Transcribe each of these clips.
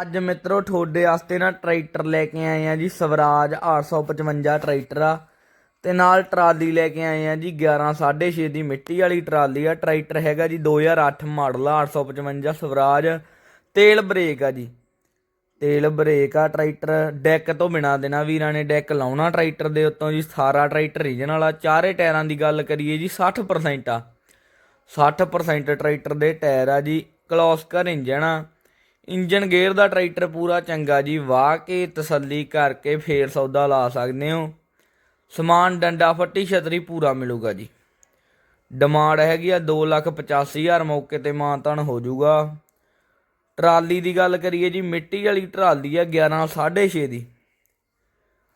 ਅੱਜ ਮਿੱਤਰੋ, ਤੁਹਾਡੇ ਵਾਸਤੇ ਨਾ ਟਰੈਕਟਰ ਲੈ ਕੇ ਆਏ ਆ ਜੀ, ਸਵਰਾਜ 855 ਟਰੈਕਟਰ ਆ। ਤੇ ਨਾਲ ਟਰਾਲੀ ਲੈ ਕੇ ਆਏ ਆ ਜੀ 11 6.5 ਦੀ ਮਿੱਟੀ ਵਾਲੀ ਟਰਾਲੀ ਆ। ਟਰੈਕਟਰ ਹੈਗਾ ਜੀ 2008 ਮਾਡਲ ਆ 855 ਸਵਰਾਜ। ਤੇਲ ਬ੍ਰੇਕ ਆ ਜੀ। ਤੇਲ ਬ੍ਰੇਕ ਆ ਟਰੈਕਟਰ, ਡੈਕ ਤੋਂ ਬਿਨਾ ਦੇਣਾ ਵੀਰਾਂ ਨੇ, ਡੈਕ ਲਾਉਣਾ ਟਰੈਕਟਰ ਦੇ ਉੱਤੋਂ ਜੀ, ਸਾਰਾ ਟਰੈਕਟਰ ਰੀਜਨਲ ਵਾਲਾ। ਚਾਰੇ ਟਾਇਰਾਂ ਦੀ ਗੱਲ ਕਰੀਏ ਜੀ 60% ਆ। 60% ਟਰੈਕਟਰ ਦੇ ਟਾਇਰ ਆ ਜੀ, ਕਲੋਸਕਰ ਇੰਜਣ ਆ। ਇੰਜਨ ਗੇਅਰ ਦਾ ਟਰੈਕਟਰ ਪੂਰਾ ਚੰਗਾ ਜੀ, ਵਾਹ ਕੇ ਤਸੱਲੀ ਕਰਕੇ ਫੇਰ ਸੌਦਾ ਲਾ ਸਕਦੇ ਹੋ। ਸਮਾਨ ਡੰਡਾ ਫੱਟੀ ਛਤਰੀ ਪੂਰਾ ਮਿਲੂਗਾ ਜੀ। ਡਿਮਾਂਡ ਹੈਗੀ ਆ 285000 ਮੌਕੇ ਤੇ ਮਾਨਤਾਨ ਹੋ ਜਾਊਗਾ ਟਰਾਲੀ ਦੀ ਗੱਲ ਕਰੀਏ ਜੀ, ਮਿੱਟੀ ਵਾਲੀ ਟਰਾਲੀ ਆ 11 6.5 ਦੀ।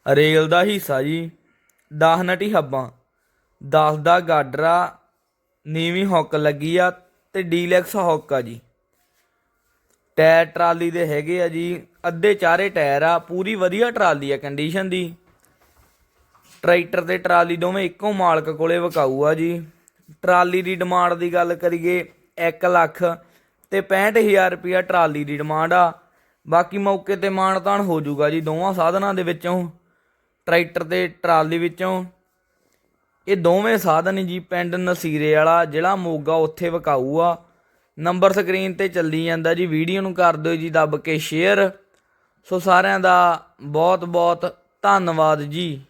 ਰੇਲ ਦਾ ਹਿੱਸਾ ਜੀ 10 ਨਟੀ ਹੱਬਾਂ 10 ਦਾ ਗਾਡਰਾ, ਨੀਵੀਂ ਹੌਕ ਲੱਗੀ ਆ ਤੇ ਡੀਲੈਕਸ ਹੌਕ ਆ ਜੀ। ਟਾਇਰ ਟਰਾਲੀ ਦੇ ਹੈਗੇ ਆ ਜੀ, ਅੱਧੇ ਚਾਰੇ ਟਾਇਰ ਆ, ਪੂਰੀ ਵਧੀਆ ਟਰਾਲੀ ਆ ਕੰਡੀਸ਼ਨ ਦੀ। ਟਰੈਕਟਰ ਤੇ ਟਰਾਲੀ ਦੋਵੇਂ ਇੱਕੋ ਮਾਲਕ ਕੋਲੇ ਵਕਾਊ ਆ ਜੀ। ਟਰਾਲੀ ਦੀ ਡਿਮਾਂਡ ਦੀ ਗੱਲ ਕਰੀਏ 1 ਲੱਖ ਤੇ 65000 ਰੁਪਿਆ ਟਰਾਲੀ ਦੀ ਡਿਮਾਂਡ ਆ। ਬਾਕੀ ਮੌਕੇ ਤੇ ਮਾਨਤਾਨ ਹੋ ਜਾਊਗਾ ਜੀ, ਦੋਵਾਂ ਸਾਧਨਾਂ ਦੇ ਵਿੱਚੋਂ, ਟਰੈਕਟਰ ਤੇ ਟਰਾਲੀ ਵਿੱਚੋਂ। ਇਹ ਦੋਵੇਂ ਸਾਧਨ ਜੀ ਪਿੰਡ ਨਸੀਰੇ ਵਾਲਾ ਜ਼ਿਲ੍ਹਾ ਮੋਗਾ ਉੱਥੇ ਵਕਾਊ ਆ। ਨੰਬਰ ਸਕਰੀਨ ਤੇ ਚੱਲੀ ਜਾਂਦਾ ਜੀ। ਵੀਡੀਓ ਨੂੰ ਕਰ ਦਿਓ ਜੀ, ਦੱਬ ਕੇ ਸ਼ੇਅਰ ਸੋ ਸਾਰਿਆਂ ਦਾ ਬਹੁਤ ਬਹੁਤ ਧੰਨਵਾਦ ਜੀ।